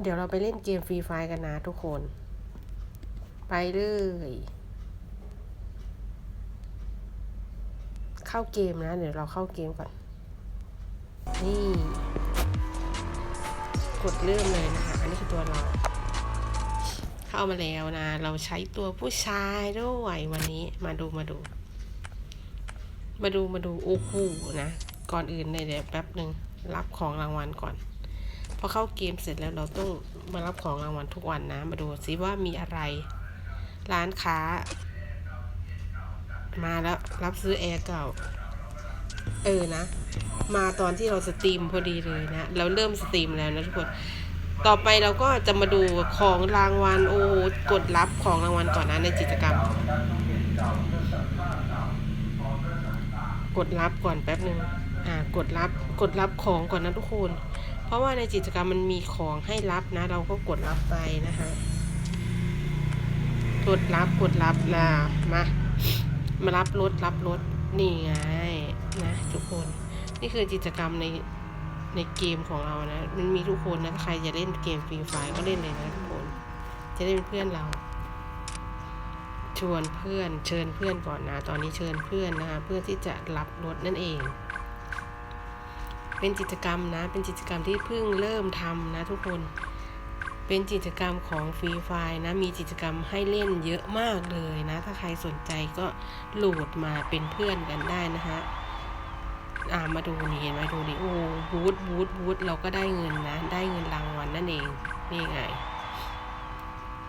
เดี๋ยวเราไปเล่นเกมฟรีไฟกันนะทุกคน ไปเลย เข้าเกมนะ เดี๋ยวเราเข้าเกมก่อน นี่ กดเริ่มเลยนะคะ อันนี้คือตัวเรา เข้ามาแล้วนะ เราใช้ตัวผู้ชายด้วยวันนี้มาดูมาดู มาดูมาดูโอ้โหนะ ก่อนอื่นเลยเดี๋ยวแป๊บหนึ่งรับของรางวัลก่อน พอเข้าเกมเสร็จแล้วเราต้องมารับของรางวัลทุกวันนะ มาดูซิว่ามีอะไร ร้านค้า มาแล้วรับซื้อแอร์เก่า เออนะ มาตอนที่เราสตรีมพอดีเลยนะ เราเริ่มสตรีมแล้วนะทุกคนต่อไปเราก็จะมาดูของรางวัลโอ้กดรับของรางวัลก่อนนะในกิจกรรม กดรับก่อนแป๊บหนึ่งอ่ากดรับกดรับของก่อนนะทุกคน เพราะว่าในกิจกรรมมันมีของให้รับนะ เราก็กดรับไปนะคะกดรับกดรับล่ะมา มารับรถรับรถนี่ไงนะทุกคน นี่คือกิจกรรมในในเกมของเรานะ มันมีทุกคนนะใครจะเล่นเกมฟรีไฟก็เล่นเลยนะทุกคน จะได้เป็นเพื่อนเรา ชวนเพื่อน เชิญเพื่อนก่อนนะ ตอนนี้เชิญเพื่อนนะคะ เพื่อที่จะรับรถนั่นเอง เป็นกิจกรรมนะ เป็นกิจกรรมที่เพิ่งเริ่มทำนะทุกคน เป็นกิจกรรมของฟรีไฟนะ มีกิจกรรมให้เล่นเยอะมากเลยนะ ถ้าใครสนใจก็โหลดมาเป็นเพื่อนกันได้นะฮะอ่ามาดูนี่เห็นไหมดูดิโอ้บูธบูธบูธเราก็ได้เงินนะ ได้เงินรางวัลนั่นเองนี่ไง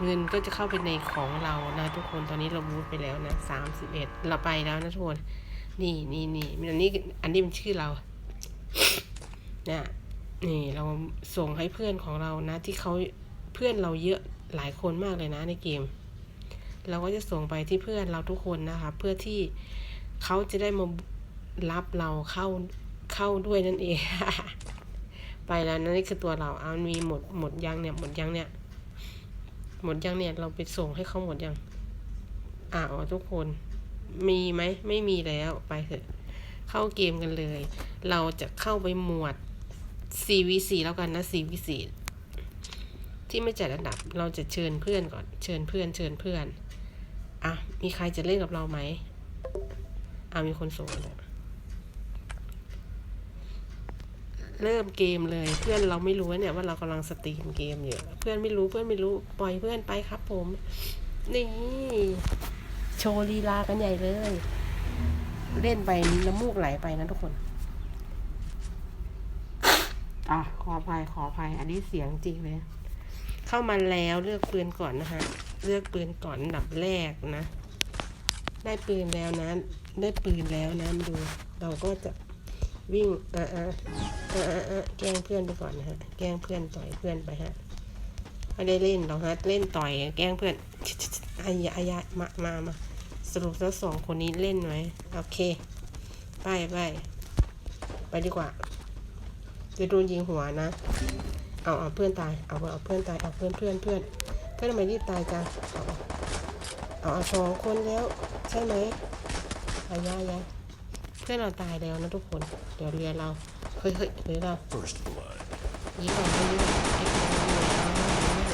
เงินก็จะเข้าไปในของเรานะทุกคนตอนนี้เราบูธไปแล้วนะสามสิบเอ็ดเราไปแล้วนะทุกคน นี่นี่นี่อันนี้อันนี้เป็นชื่อเรา เนี่ยนี่เราส่งให้เพื่อนของเรานะที่เขาเพื่อนเราเยอะหลายคนมากเลยนะในเกม เราก็จะส่งไปที่เพื่อนเราทุกคนนะคะเพื่อที่เขาจะได้มารับเราเข้าเข้าด้วยนั่นเอง ไปแล้วนะนี่คือตัวเราเอามีหมดหมดยังเนี่ยหมดยังเนี่ยหมดยังเนี่ยเราไปส่งให้เขาหมดยังอ่าทุกคนมีไหมไม่มีแล้วไปเถอะเข้าเกมกันเลย เราจะเข้าไปหมวด 4v4 แล้วกันนะ 4v4 ที่ไม่จัดอันดับเราจะเชิญเพื่อนก่อน เชิญเพื่อน เชิญเพื่อน อะ มีใครจะเล่นกับเราไหมอะมีคนส่งแล้วเริ่มเกมเลยเพื่อนเราไม่รู้เนี่ยว่าเรากำลังสตรีมเกมอยู่เพื่อนไม่รู้เพื่อนไม่รู้ปล่อยเพื่อนไปครับ ผมนี่โชว์ลีลากันใหญ่เลย เล่นไปน้ำมูกไหลไปนะทุกคน อะขออภัยขออภัย อันนี้เสียงจริงเลย เข้ามาแล้วเลือกปืนก่อนนะคะ เลือกปืนก่อนดับแรกนะ ได้ปืนแล้วนะ ได้ปืนแล้วนะมาดู เราก็จะวิ่งอ่าอ่าอ่าอ่าแกล้งเพื่อนไปก่อนนะฮะ แกล้งเพื่อนต่อยเพื่อนไปฮะไม่ได้เล่นหรอกฮะ เล่นต่อยแกล้งเพื่อนอายะอายะมามามาสรุปแล้วสองคนนี้เล่นไหมโอเค ไปไปไปดีกว่า จะโดนยิงหัวนะ เอาเอาเพื่อนตาย เอาเอาเพื่อนตาย เอาเพื่อนเพื่อนเพื่อนเพื่อนทำไมรีบตายจังเอาเอาเอาสองคนแล้ว ใช่ไหมอายายาเพื่อนเราตายแล้วนะทุกคน เดี๋ยวเรือเรา เฮ้ยเฮ้ยเรือเรา First blood. ยิงก่อนยิงก่อน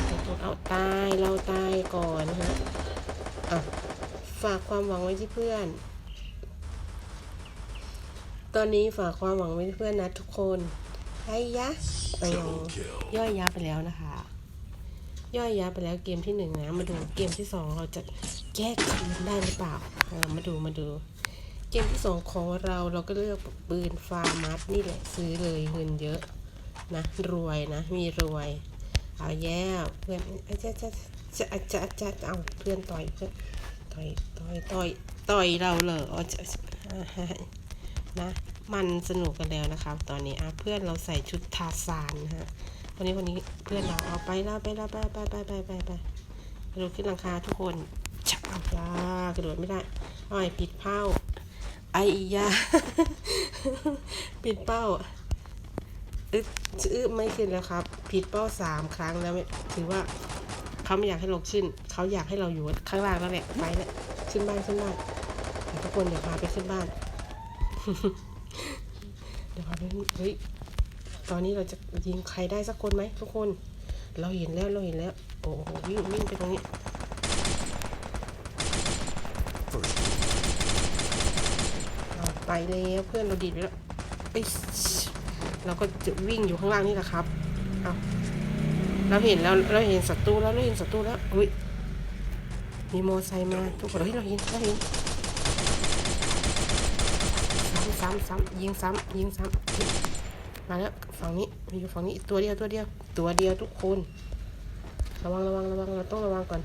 ไอ้คนเอาตาย เราตายก่อนนะฮะอะฝากความหวังไว้ที่เพื่อน ตอนนี้ฝากความหวังไว้ที่เพื่อนนะทุกคน ไอ้ยะไปยัง Double kill. ย่อยยับไปแล้วนะคะ ย่อยยับไปแล้วเกมที่หนึ่งนะ มาดูเกมที่สองเราจะแก้คืนได้หรือเปล่าเออมาดูมาดู เกมที่สองของเราเราก็เลือกปืนฟาร์มัสนี่แหละซื้อเลยเงินเยอะนะรวยนะมีรวยเอาแย่เพื่อนอาจะจะจะจะจะจะเอาเพื่อนต่อยเพื่อนต่อยต่อยต่อยต่อยเราเหรออ๋อจะนะ มันสนุกกันแล้วนะครับ ตอนนี้อะเพื่อนเราใส่ชุดทาซานนะฮะวันนี้วันนี้เพื่อนเราเอาไปแล้วไปแล้วไปไปไปไปไปไปกระโดดขึ้นหลังคาทุกคนชักเอายากระโดดไม่ได้อ้อยผิดเป้า ไอ้ยาผิดเป้าอึดอึไม่ขึ้นแล้วครับ ผิดเป้าสามครั้งแล้วถือว่าเขาไม่อยากให้เราขึ้น เขาอยากให้เราอยู่ข้างล่างแล้วแหละไปแล้วขึ้นบ้านขึ้นบ้านทุกคนเดี๋ยวพาไปขึ้นบ้าน เดี๋ยวพาไปขึ้นเฮ้ยตอนนี้เราจะยิงใครได้สักคนไหมทุกคน เราเห็นแล้วเราเห็นแล้ว โอ้โหวิ่งวิ่งไปตรงนี้ไปแล้วเพื่อนเราดีดไปแล้วเอ้ยเราก็จะวิ่งอยู่ข้างล่างนี่แหละครับเอาเราเห็นแล้วเราเห็นศัตรูแล้วเราเห็นศัตรูแล้วอุ้ยมีโมอไซค์มาทุกคนเฮ้ยเราเห็นเราเห็น ซ้ำซ้ำยิงซ้ำยิงซ้ำมาแล้วฝั่งนี้มีอยู่ฝั่งนี้ตัวเดียวตัวเดียว ตัวเดียวทุกคนระวังระวังระวังเราต้องระวังก่อน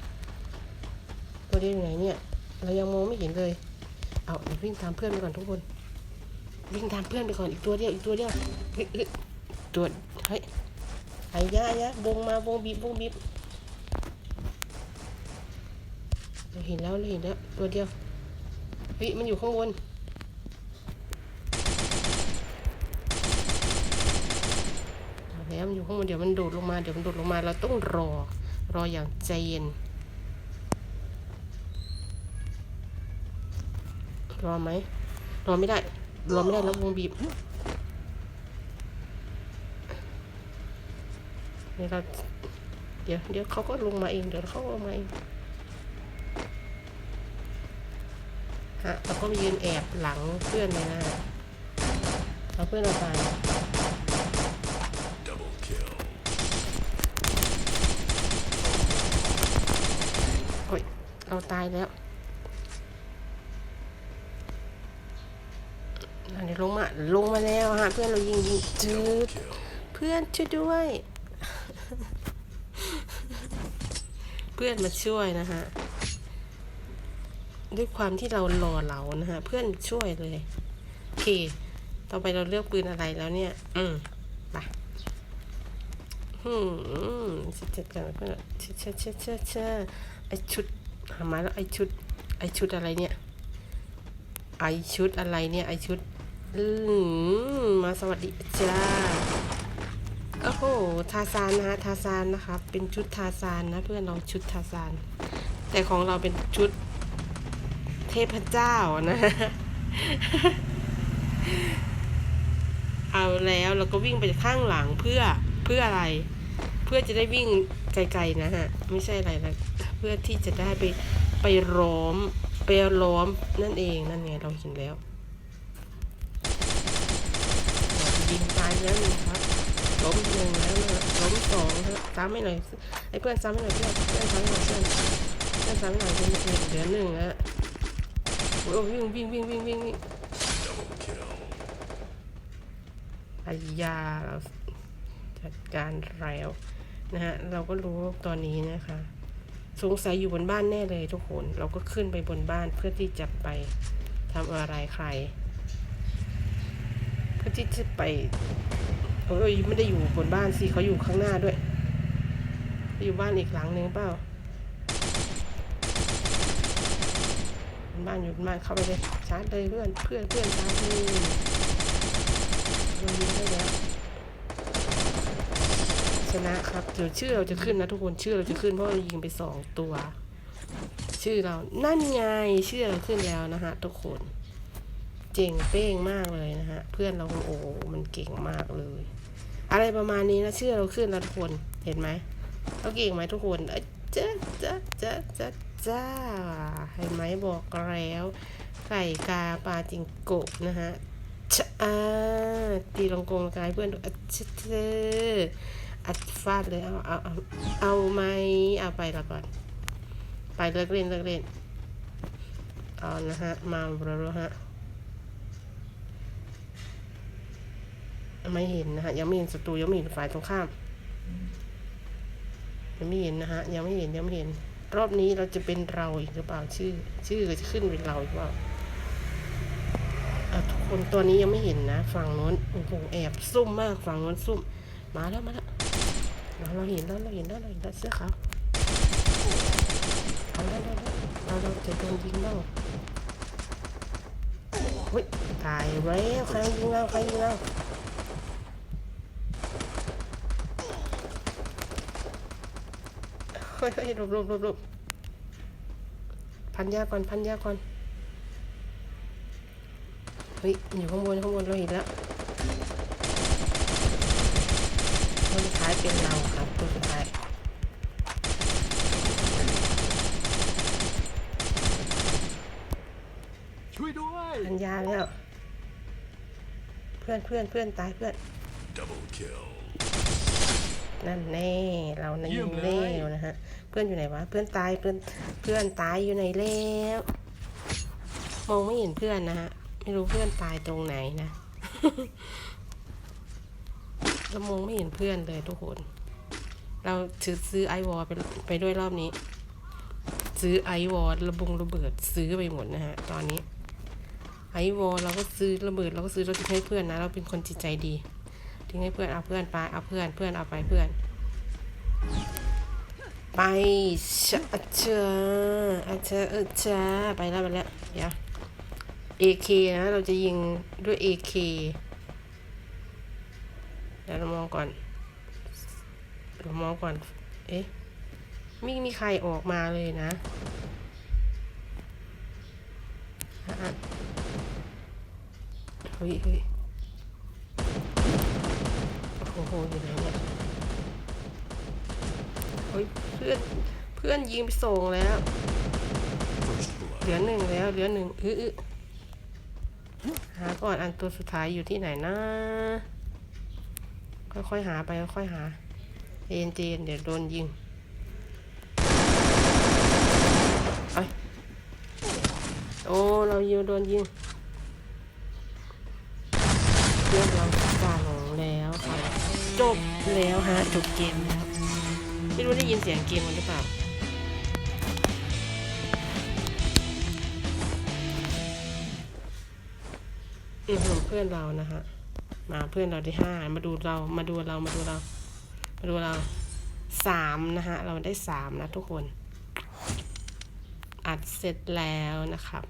ตัวเดียวอยู่ไหนเนี่ย เรายังมองไม่เห็นเลย เอาวิ่งตามเพื่อนไปก่อนทุกคนวิ่งตามเพื่อนไปก่อนอีกตัวเดียวอีกตัวเดียวเฮ้ยเฮ้ยตัวเฮ้ยไอ้ยะยะวงมาวงบีบวงบีบเราเห็นแล้วเราเห็นแล้วตัวเดียวเฮ้ยมันอยู่ข้างบนเอา แล้วมันอยู่ข้างบนเดี๋ยวมันโดดลงมาเดี๋ยวมันโดดลงมาเราต้องรอ รออย่างใจเย็นรอไหมรอไม่ได้รอไม่ได้แล้ววงบีบเดี๋ยวเราเดี๋ยวเดี๋ยวเขาก็ลงมาเองเดี๋ยวเขาก็ลงมาเองฮะเราก็ยืนแอบหลังเพื่อนเลยนะเอาเพื่อนเราไป เราตายแล้วเดี๋ยวลงมา ลงมาแล้วฮะ เพื่อนเรายิงยิงจืดเพื่อนช่วยด้วย เพื่อนมาช่วยนะฮะ ด้วยความที่เรารอเรานะฮะ เพื่อนช่วยเลย โอเค ต่อไปเราเลือกปืนอะไรแล้วเนี่ย อืมไปอืมเจัดการกับเพื่อนเช่เช่เช่เช่เช่ไอชุด หามาแล้วไอชุด ไอชุดอะไรเนี่ย ไอชุดอะไรเนี่ย ไอชุด อืมมาสวัสดีจ้าโอ้โหทาซานนะฮะทาซานนะคะเป็นชุดทาซานนะเพื่อนเราชุดทาซาน แต่ของเราเป็นชุด เทพเจ้านะเอาแล้วเราก็วิ่งไปข้างหลังเพื่อเพื่ออะไร เพื่อจะได้วิ่งไกลๆนะฮะ ไม่ใช่อะไรนะ เพื่อที่จะได้ไปไปล้อมไปล้อมนั่นเองนั่นไงเราเห็นแล้วยิงตายแล้วหนึ่งครับล้มหนึ่งแล้วนะล้มสองครับซ้ำไม่หน่อยไอ้เพื่อนซ้ำไม่หน่อยเพื่อนเพื่อนซ้ำไม่หน่อยเพื่อนเพื่อนซ้ำไม่หน่อยเป็นหนึ่งเหลือหนึ่งแล้วโอ้ยวิ่งวิ่งวิ่งวิ่งวิ่งวิ่งอายาเราจัดการแล้วนะฮะเราก็รู้ตอนนี้นะคะ สงสัยอยู่บนบ้านแน่เลยทุกคน เราก็ขึ้นไปบนบ้านเพื่อที่จะไปทำอะไรใคร เพื่อที่จะไปเอ้ยไม่ได้อยู่บนบ้านสิเขาอยู่ข้างหน้าด้วย อยู่บ้านอีกหลังนึงเปล่าบ้านอยู่บ้านเข้าไปเลยชาร์จเลยเพื่อนเพื่อนเพื่อนชาร์จเลยเรายิงได้แล้ว นะครับ เดี๋ยวชื่อเราจะขึ้นนะทุกคนชื่อเราจะขึ้นเพราะเรายิงไปสองตัว ชื่อเรานั่นไงชื่อเราขึ้นแล้วนะฮะทุกคน เจ๋งเป้งมากเลยนะฮะเพื่อนเราโอ้โหมันเก่งมากเลย อะไรประมาณนี้นะชื่อเราขึ้นแล้วทุกคนเห็นไหมเราเก่งไหมทุกคนเอ้จ้าจ้าจ้าจ้าจ้าเห็นไหมบอกแล้วไก่กาปลาจิงโกะนะฮะชะอาตีลงกงกายเพื่อนดูอัดชะเธอ อัดฟาดเลยเอาเอาเอาเอาไหมเอาไปละก่อน ไปเลิกเล่นเลิกเล่นเอานะฮะ มาแล้วฮะไม่เห็นนะฮะ ยังไม่เห็นศัตรูยังไม่เห็นฝ่ายตรงข้าม ยังไม่เห็นนะฮะ ยังไม่เห็นยังไม่เห็น รอบนี้เราจะเป็นเราอีกหรือเปล่าชื่อ ชื่อจะขึ้นเป็นเราอีกเปล่าทุกคนตัวนี้ยังไม่เห็นนะ ฝั่งโน้นโอ้โหแอบซุ่มมากฝั่งโน้นซุ่ม มาแล้วมาแล้ว เราเห็นแล้วเราเห็นแล้วเราเห็นแล้วเสื้อขาวเอาแล้วเราเราเราจะโดนยิงแล้วเฮ้ยตายแล้วใครยิงเราใครยิงเราเฮ้ยเฮ้ยหลบหลบหลบหลบพันยาก่อนพันยาก่อนเฮ้ยอยู่ข้างบนข้างบนเราเห็นแล้ว คนุดท้ายเป็นเราครับคนสุดท้ายช่วยด้วยพันยาแล้วเพื่อนเพื่อนเพื่อนตายเพื่อน Double kill นั่นแน่เราในยิงแล้วนะฮะเพื่อนอยู่ไหนวะเพื่อนตายเพื่อนเพื่อนตายอยู่ไหนแล้วมองไม่เห็นเพื่อนนะฮะไม่รู้เพื่อนตายตรงไหนนะ เรามองไม่เห็นเพื่อนเลยทุกคน เราถือซื้อไอวอลไปไปด้วยรอบนี้ ซื้อไอวอลระบงระเบิดซื้อไปหมดนะฮะ ตอนนี้ ไอวอลเราก็ซื้อระเบิดเราก็ซื้อเราทิ้งให้เพื่อนนะ เราเป็นคนจิตใจดี ทิ้งให้เพื่อนเอาเพื่อนไปเอาเพื่อนเพื่อนเอาไปเพื่อน ไปชะอาเจออาเจอเออจ้าไปแล้วไปแล้วเดี๋ยว AK นะเราจะยิงด้วย AK เดี๋ยวเรามองก่อนเรามองก่อน เอ๊ะไม่มีใครออกมาเลยนะอะอะเฮ้ยเฮ้ยโอ้โหอยู่ไหนเนี่ยเฮ้ยเพื่อนเพื่อนยิงไปส่งแล้ว เหลือหนึ่งแล้ว เหลือหนึ่งอื้ออื้อหาก่อนอันตัวสุดท้ายอยู่ที่ไหนนะ ค่อยๆหาไปค่อยๆหาเจนเจนเดี๋ยวโดนยิงไปโอ้เรายิงโดนยิงเรียบร้อยจ่าหลงแล้วค่ะจบแล้วฮะจบเกมแล้วไม่รู้ได้ยินเสียงเกมมันหรือเปล่าอือเพื่อนเรานะฮะ มาเพื่อนเราได้ห้ามาดูเรามาดูเรามาดูเรา มาดูเราสามนะฮะเราได้สามนะทุกคน อัดเสร็จแล้วนะครับ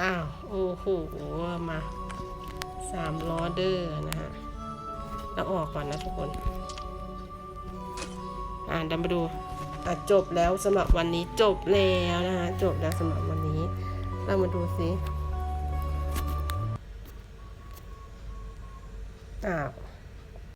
อ้าวโอ้โหมาสามล้อเดอร์นะฮะแล้วออกก่อนนะทุกคน อ่าเดี๋ยวมาดูอะจบแล้วสำหรับวันนี้จบแล้วนะฮะจบแล้วสำหรับวันนี้ เรามาดูสิ อ้าว